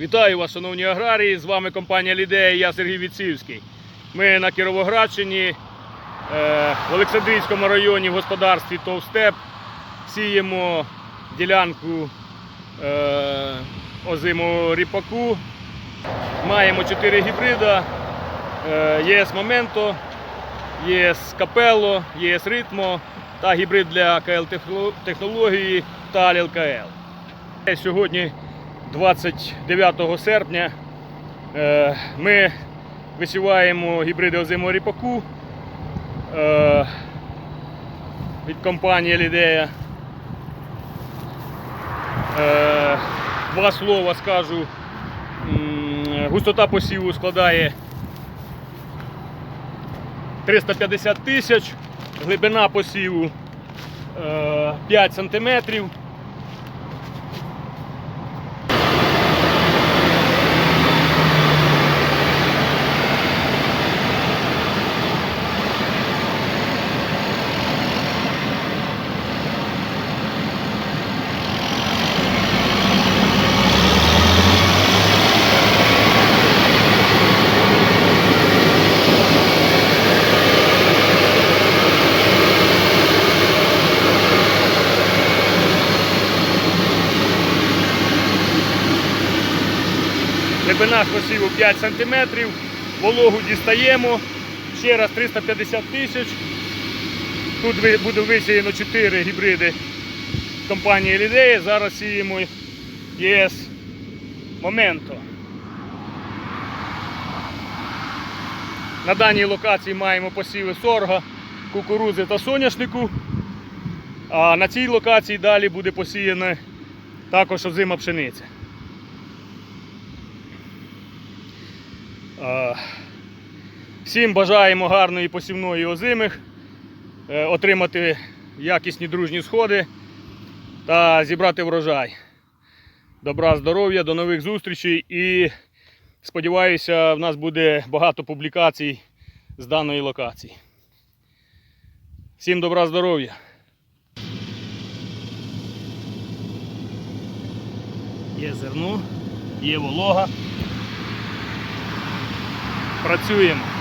Вітаю вас, шановні аграрії! З вами компанія Лідея, я Сергій Віцівський. Ми на Кіровоградщині, е, в Олександрійському районі в господарстві Товстеп сіємо ділянку е, озимого ріпаку. Маємо 4 гібрида. Е, ЄС Моменто, ЄС Капелло, ЄС Ритмо та гібрид для КЛ технології та ЛКЛ. Сьогодні 29 серпня е, ми висіваємо гібриди озимого ріпаку е, від компанії Лідея. Е, Два слова скажу. Густота посіву складає 350 тисяч, глибина посіву е, 5 сантиметрів. Глибина посіву 5 см, вологу дістаємо, ще раз 350 тисяч. Тут буде висіяно 4 гібриди компанії Лідея. Зараз сіємо ЄС Моменто. На даній локації маємо посіви сорга, кукурудзи та соняшнику. А на цій локації далі буде посіяна також озима пшениця. Всім бажаємо гарної посівної озимих, е, отримати якісні дружні сходи та зібрати врожай. Добра, здоров'я, до нових зустрічей і сподіваюся, в нас буде багато публікацій з даної локації. Всім добра, здоров'я! Є зерно, є волога. Працюємо.